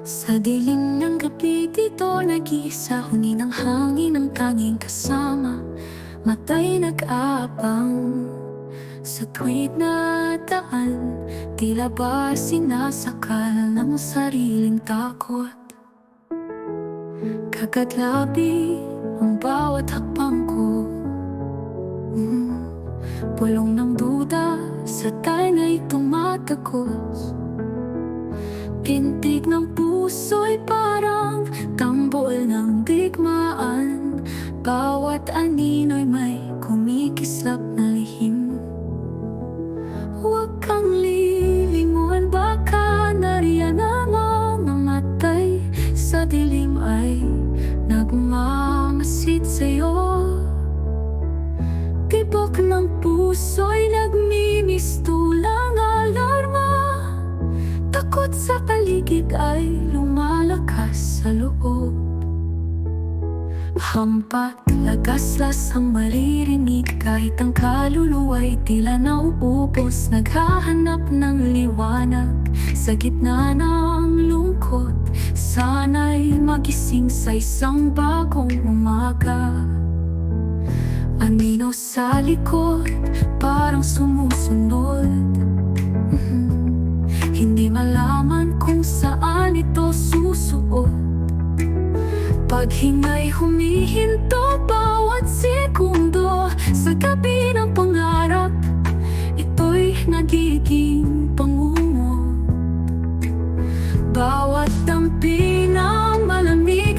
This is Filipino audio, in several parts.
Sa dilim ng gabi dito nag-iisa Huni ng hangin ang tanging kasama. Matay nag-aabang. Sa tuwid na daan Tila ba sinasakal ng sariling takot? Kagadlabi ang bawat hakbang ko. Mm. Pulong ng duda sa tayo tumatagos Pintig ng puso'y parang tambol ng digmaan. Bawat anino'y may kumikislap na lihim. Huwag kang lilingon baka nariyan ang mamamatay. Sa dilim ay nagmamasid sa'yo. Tibok ng puso'y Hampat, lagaslas ang maririnig. Kahit ang kaluluwa'y tila nauubos. Naghahanap ng liwanag. Sa gitna ng lungkot Sana'y magising sa isang bagong umaga. Anino sa likod, parang sumusunod. Mhm. Hindi malaman Paghingay humihinto bawat segundo Sa gabi ng pangarap Ito'y nagiging pangungo Bawat dampi ng malamig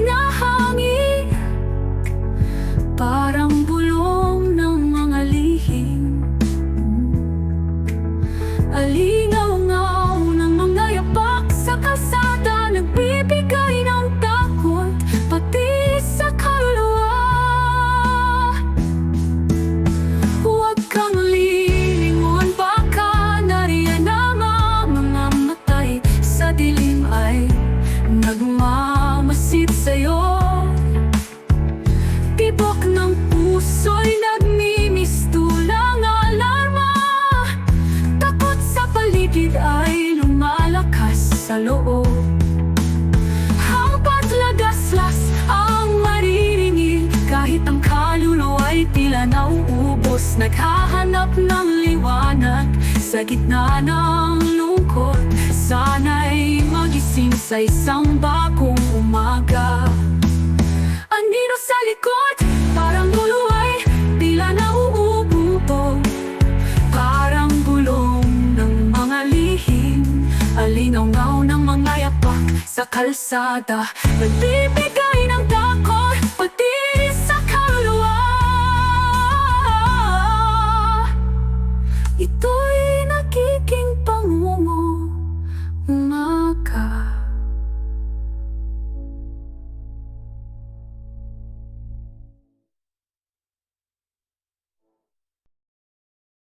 nauubos Naghahanap ng liwanag sa gitna ng lungkot. Sana'y magising sa isang bagong umaga. Anino sa likod, parang buluay, tila nauububog Parang bulong ng mga lihim Alinaw ng mga yapak sa kalsada. Nagbibigay